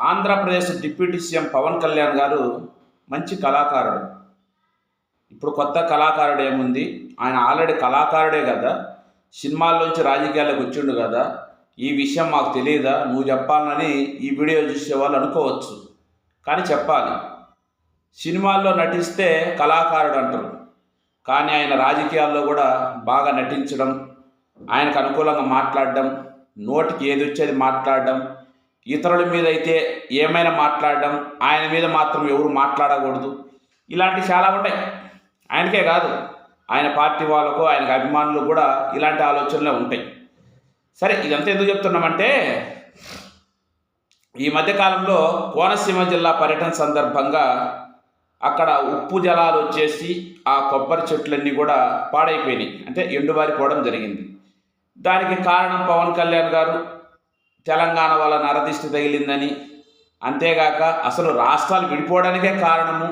Andhra Pradesh deputy CM Pawan Kalyan garu మంచి కళాకారుడు. ఇప్పుడు కొత్త కళాకారుడు ఏముంది? ఆయన ఆల్రెడీ కళాకారుడే కదా. సినిమాల్లోంచి రాజకీయాల్లోకి వచ్చిండు కదా. ఈ విషయం మాకు తెలియదా నువ్వు చెప్పాలని ఈ వీడియో చూసే వాళ్ళు అనుకోవచ్చు. కానీ చెప్పాలి. సినిమాల్లో నటిస్తే కళాకారుడు అంటారు. కానీ ఆయన రాజకీయాల్లో కూడా బాగా నటించడం ఆయనకు అనుకూలంగా మాట్లాడడం నోటికి ఏది వచ్చేది మాట్లాడడం ఇతరుల మీద అయితే ఏమైనా మాట్లాడడం ఆయన మీద మాత్రం ఎవరు మాట్లాడకూడదు. ఇలాంటివి చాలా ఉంటాయి. ఆయనకే కాదు ఆయన పార్టీ వాళ్ళకు ఆయనకు అభిమానులు కూడా ఇలాంటి ఆలోచనలే ఉంటాయి. సరే ఇదంతా ఎందుకు చెప్తున్నామంటే ఈ మధ్యకాలంలో కోనసీమ జిల్లా పర్యటన సందర్భంగా అక్కడ ఉప్పు జలాలు వచ్చేసి ఆ కొబ్బరి చెట్లన్నీ కూడా పాడైపోయినాయి. అంటే ఎండుబారిపోవడం జరిగింది. దానికి కారణం పవన్ కళ్యాణ్ గారు తెలంగాణ వల్ల నరదిష్టి తగిలిందని. అంతేగాక అసలు రాష్ట్రాలు విడిపోవడానికే కారణము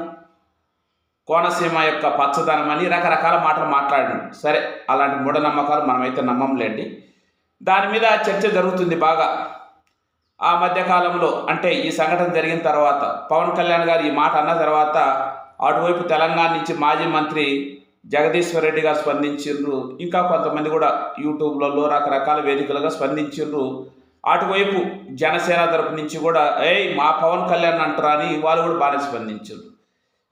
కోనసీమ యొక్క పచ్చదనం అని రకరకాల మాటలు మాట్లాడాడు సరే అలాంటి మూఢనమ్మకాలు మనమైతే నమ్మంలేండి దాని మీద చర్చ జరుగుతుంది బాగా. ఆ మధ్యకాలంలో అంటే ఈ సంఘటన జరిగిన తర్వాత పవన్ కళ్యాణ్ గారు ఈ మాట అన్న తర్వాత అటువైపు తెలంగాణ నుంచి మాజీ మంత్రి జగదీశ్వర్ రెడ్డి గారు స్పందించిండ్రు. ఇంకా కొంతమంది కూడా యూట్యూబ్లలో రకరకాల వేదికలుగా స్పందించిండ్రు. అటువైపు జనసేన తరపు నుంచి కూడా ఏయ్ మా పవన్ కళ్యాణ్ అంటారా అని వాళ్ళు కూడా బాగానే స్పందించారు.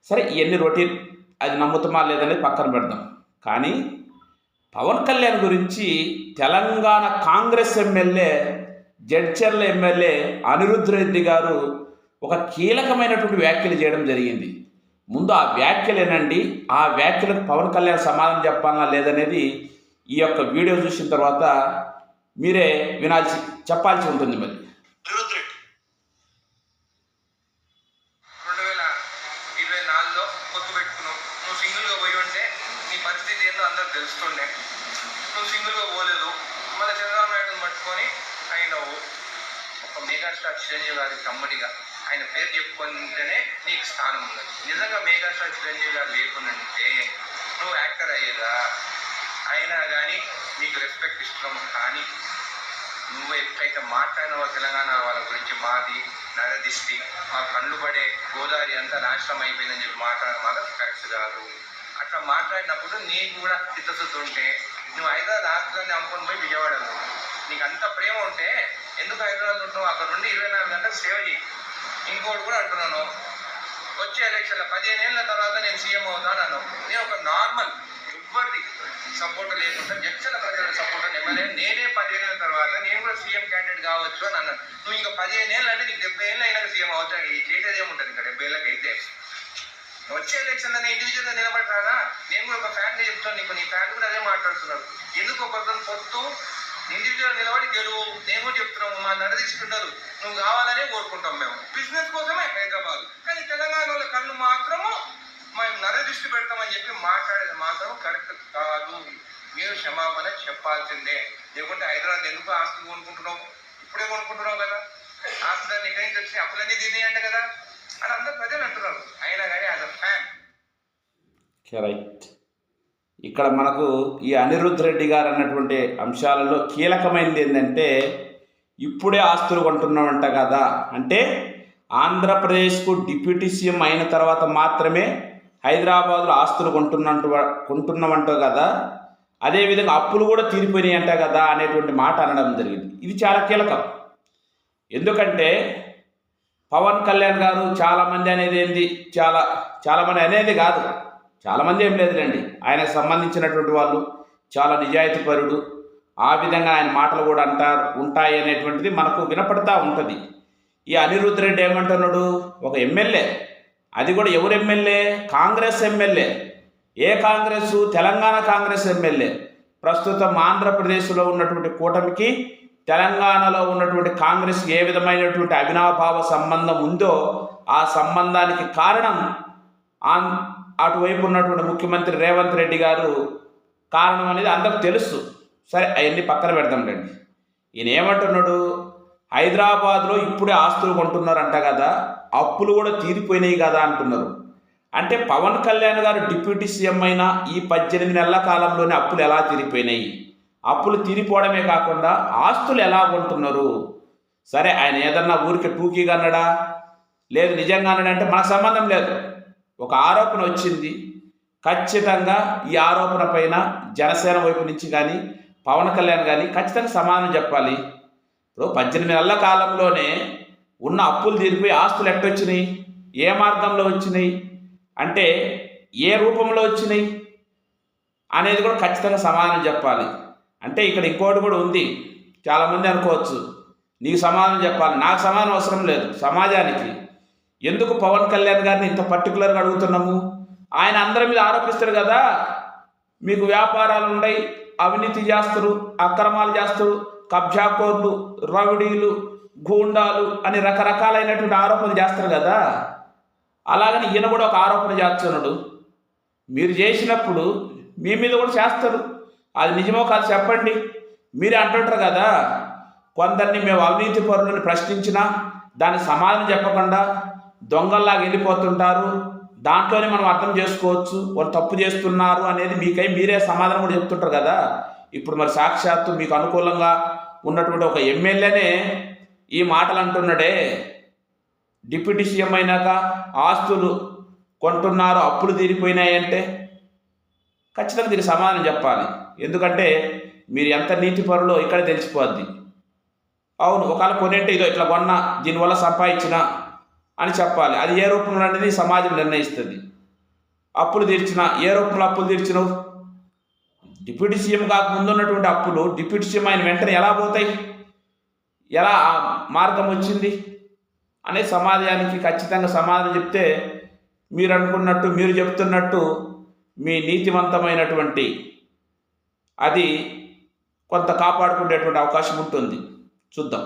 సరే ఇవన్నీ రొటీన్ అది నమ్ముతామా లేదనేది పక్కన పెడదాం. కానీ పవన్ కళ్యాణ్ గురించి Telangana Congress MLA Jadcherla MLA Anirudh Reddy garu ఒక కీలకమైనటువంటి వ్యాఖ్యలు చేయడం జరిగింది. ముందు ఆ వ్యాఖ్యలు ఏనండి ఆ వ్యాఖ్యలకు పవన్ కళ్యాణ్ సమాధానం చెప్పాలా లేదనేది ఈ యొక్క వీడియో చూసిన తర్వాత మీరే వినాల్సి చెప్పాల్సి ఉంటుంది మరి. రెండు వేల ఇరవై నాలుగులో పొత్తు పెట్టుకున్నావు. నువ్వు సింగిల్గా పోయి ఉంటే నీ పరిస్థితి ఏందో అందరికి తెలుస్తుండే. నువ్వు సింగిల్గా పోలేదు. మళ్ళీ చంద్రబాబు నాయుడుని పట్టుకొని అయినవు. ఒక మెగాస్టార్ చిరంజీవి గారి తమ్ముడిగా. ఆయన పేరు చెప్పుకుంటేనే నీకు స్థానం ఉన్నది. నిజంగా మెగాస్టార్ చిరంజీవి గారు లేకుండా ఉంటే నువ్వు యాక్టర్ అయ్యేదా? అయినా కానీ నీకు రెస్పెక్ట్ ఇస్తున్నాము కానీ నువ్వు ఎప్పుడైతే మాట్లాడినావో తెలంగాణ వాళ్ళ గురించి మాది నరదిష్టి మా కళ్ళు పడే గోదావరి అంతా నాశనం అయిపోయిందని చెప్పి మాట్లాడడం మాత్రం కరెక్ట్ కాదు. అట్లా మాట్లాడినప్పుడు నీకు కూడా చిత్తశుద్ధి ఉంటే నువ్వు హైదరాబాద్ రాష్ట్రాన్ని అమ్ముకొని పోయి విజయవాడ నీకు అంత ప్రేమ ఉంటే ఎందుకు హైదరాబాద్ ఉంటున్నావు? అక్కడ నుండి ఇరవై నాలుగు గంటలు సేవ చేయి ఇంకోటి కూడా అంటున్నాను. వచ్చే ఎలక్షన్ల పదిహేను ఏళ్ళ తర్వాత నేను సీఎం అవుతాను నేను ఒక నార్మల్ ఎవరిది సపోర్ట్ లేకుండా జడ్చల ప్రజల సపోర్ట్ ఎమ్మెల్యే నేనే పదిహేను ఏళ్ళ తర్వాత నేను కూడా సీఎం క్యాండిడేట్ అని అన్నాను నువ్వు ఇంకా పదిహేను ఏళ్ళు అంటే నీకు డెబ్బై ఏళ్ళు అయినాక సీఎం అవుతాను చేసేది ఏముంటుంది ఇంకా డెబ్బై ఏళ్ళకి అయితే? వచ్చే ఎలక్షన్ నేను ఇండివిజువల్గా నిలబడతానా? నేను కూడా ఒక ఫ్యాన్ చెప్తాను నీకు నీ ఫ్యాన్ కూడా అదే మాట్లాడుతున్నారు ఎందుకు ఒకరితో పొత్తు? ఇండివిజువల్ నిలబడి గెలువు. నేను కూడా చెప్తున్నాము మా నడదీసుకుంటారు నువ్వు కావాలనే కోరుకుంటాం మేము. బిజినెస్ కోసమే హైదరాబాద్. కానీ తెలంగాణలో కళ్ళు మాత్రము మేము నర దృష్టి పెడతామని చెప్పి మాట్లాడేది మాత్రం కరెక్ట్ కాదు. మీరు క్షమాపణ చెప్పాల్సిందే. లేకుంటే హైదరాబాద్ ఎందుకు ఆస్తి కొనుక్కుంటున్నావు? ఇప్పుడే కొనుక్కుంటున్నావు కదా? ఆస్తులన్నీ ఎక్కడి నుంచి వచ్చి అప్పులన్నీ తినేయంట కదా? అని అందరు ప్రజలు అంటున్నారు. అయినా కానీ యాజ్ అ ఫ్యాన్. రైట్. ఇక్కడ మనకు ఈ అనిరుద్ధ్ రెడ్డి గారు అన్నటువంటి అంశాలలో కీలకమైనది ఏంటంటే ఇప్పుడే ఆస్తులు కొంటున్నామంట కదా. అంటే ఆంధ్రప్రదేశ్కు డిప్యూటీ సీఎం అయిన తర్వాత మాత్రమే హైదరాబాద్లో ఆస్తులు కొంటున్నట్టు కొంటున్నామంట కదా. అదేవిధంగా అప్పులు కూడా తీరిపోయినాయి అంట కదా అనేటువంటి మాట అనడం జరిగింది. ఇది చాలా కీలకం. ఎందుకంటే పవన్ కళ్యాణ్ గారు చాలామంది అనేది ఏంది? చాలా చాలామంది అనేది కాదు. చాలామంది ఏం లేదులేండి. ఆయనకు సంబంధించినటువంటి వాళ్ళు చాలా నిజాయితీపరుడు ఆ విధంగా ఆయన మాటలు కూడా అంటారు ఉంటాయి అనేటువంటిది మనకు వినపడతా ఉంటుంది. ఈ అనిరుద్ధ రెడ్డి ఏమంటున్నాడు? ఒక ఎమ్మెల్యే. అది కూడా ఎవరు ఎమ్మెల్యే? Congress MLA. ఏ కాంగ్రెస్? Telangana Congress MLA. ప్రస్తుతం ఆంధ్రప్రదేశ్లో ఉన్నటువంటి కూటమికి తెలంగాణలో ఉన్నటువంటి కాంగ్రెస్ ఏ విధమైనటువంటి అవినాభావ సంబంధం ఉందో ఆ సంబంధానికి కారణం ఆన్ అటువైపు ఉన్నటువంటి ముఖ్యమంత్రి రేవంత్ రెడ్డి గారు కారణం అనేది అందరికి తెలుసు. సరే అవన్నీ పక్కన పెడదాంలేండి ఈయన ఏమంటున్నాడు? హైదరాబాద్లో ఇప్పుడే ఆస్తులు కొంటున్నారంట కదా అప్పులు కూడా తీరిపోయినాయి కదా అంటున్నారు. అంటే పవన్ కళ్యాణ్ గారు డిప్యూటీ సీఎం అయిన ఈ పద్దెనిమిది నెలల కాలంలోనే అప్పులు ఎలా తీరిపోయినాయి? అప్పులు తీరిపోవడమే కాకుండా ఆస్తులు ఎలా కొంటున్నారు? సరే ఆయన ఏదన్నా ఊరికి టూకీగా అన్నాడా? లేదు నిజంగా అన్నాడంటే మనకు సంబంధం లేదు. ఒక ఆరోపణ వచ్చింది. ఖచ్చితంగా ఈ ఆరోపణ పైన జనసేన వైపు నుంచి కానీ పవన్ కళ్యాణ్ కానీ ఖచ్చితంగా సమాధానం చెప్పాలి. ఇప్పుడు పద్దెనిమిది నెలల కాలంలోనే ఉన్న అప్పులు తీరిపోయి ఆస్తులు ఎట్టొచ్చినాయి? ఏ మార్గంలో వచ్చినాయి? అంటే ఏ రూపంలో వచ్చినాయి అనేది కూడా ఖచ్చితంగా సమాధానం చెప్పాలి. అంటే ఇక్కడ ఇంకోటి కూడా ఉంది. చాలామంది అనుకోవచ్చు నీకు సమాధానం చెప్పాలి. నాకు సమాధానం అవసరం లేదు సమాజానికి. ఎందుకు పవన్ కళ్యాణ్ గారిని ఇంత పర్టికులర్గా అడుగుతున్నాము? ఆయన అందరి మీద ఆరోపిస్తారు కదా మీకు వ్యాపారాలు ఉన్నాయి అవినీతి చేస్తారు అక్రమాలు చేస్తారు కబ్జాకోర్లు రౌడీలు గూండాలు అని రకరకాలైనటువంటి ఆరోపణలు చేస్తారు కదా. అలాగని ఈయన కూడా ఒక ఆరోపణ చేస్తున్నాడు. మీరు చేసినప్పుడు మీ మీద కూడా చేస్తారు. అది నిజమో కాదు చెప్పండి. మీరే అంటుంటారు కదా కొందరిని మేము అవినీతి పరులను ప్రశ్నించినా దానికి సమాధానం చెప్పకుండా దొంగల్లాగా వెళ్ళిపోతుంటారు. దాంట్లోనే మనం అర్థం చేసుకోవచ్చు. వారు తప్పు చేస్తున్నారు అనేది మీకై మీరే సమాధానం కూడా చెప్తుంటారు కదా. ఇప్పుడు మరి సాక్షాత్తు మీకు అనుకూలంగా ఉన్నటువంటి ఒక ఎమ్మెల్యేనే ఈ మాటలు అంటున్నాడే. డిప్యూటీ సీఎం అయినాక ఆస్తులు కొంటున్నారు అప్పులు తీరిపోయినాయంటే ఖచ్చితంగా దీనికి సమాధానం చెప్పాలి. ఎందుకంటే మీరు ఎంత నీతి పరులో ఇక్కడ తెలిసిపోద్ది. అవును ఒకవేళ కొనేంటే ఇదో ఇట్లా కొన్నా దీనివల్ల సంపాదించిన అని చెప్పాలి. అది ఏ రూపంలో అనేది సమాజం నిర్ణయిస్తుంది. అప్పులు తీర్చిన ఏ రూపంలో అప్పులు తీర్చినవు? డిప్యూటీ సీఎం కాక ముందు ఉన్నటువంటి అప్పులు డిప్యూటీ సీఎం ఆయన వెంటనే ఎలా పోతాయి? ఎలా ఆ మార్గం వచ్చింది? అనే సమాజానికి ఖచ్చితంగా సమాధానం చెప్తే మీరు అనుకున్నట్టు మీరు చెప్తున్నట్టు మీ నీతివంతమైనటువంటి అది కొంత కాపాడుకునేటువంటి అవకాశం ఉంటుంది. చూద్దాం.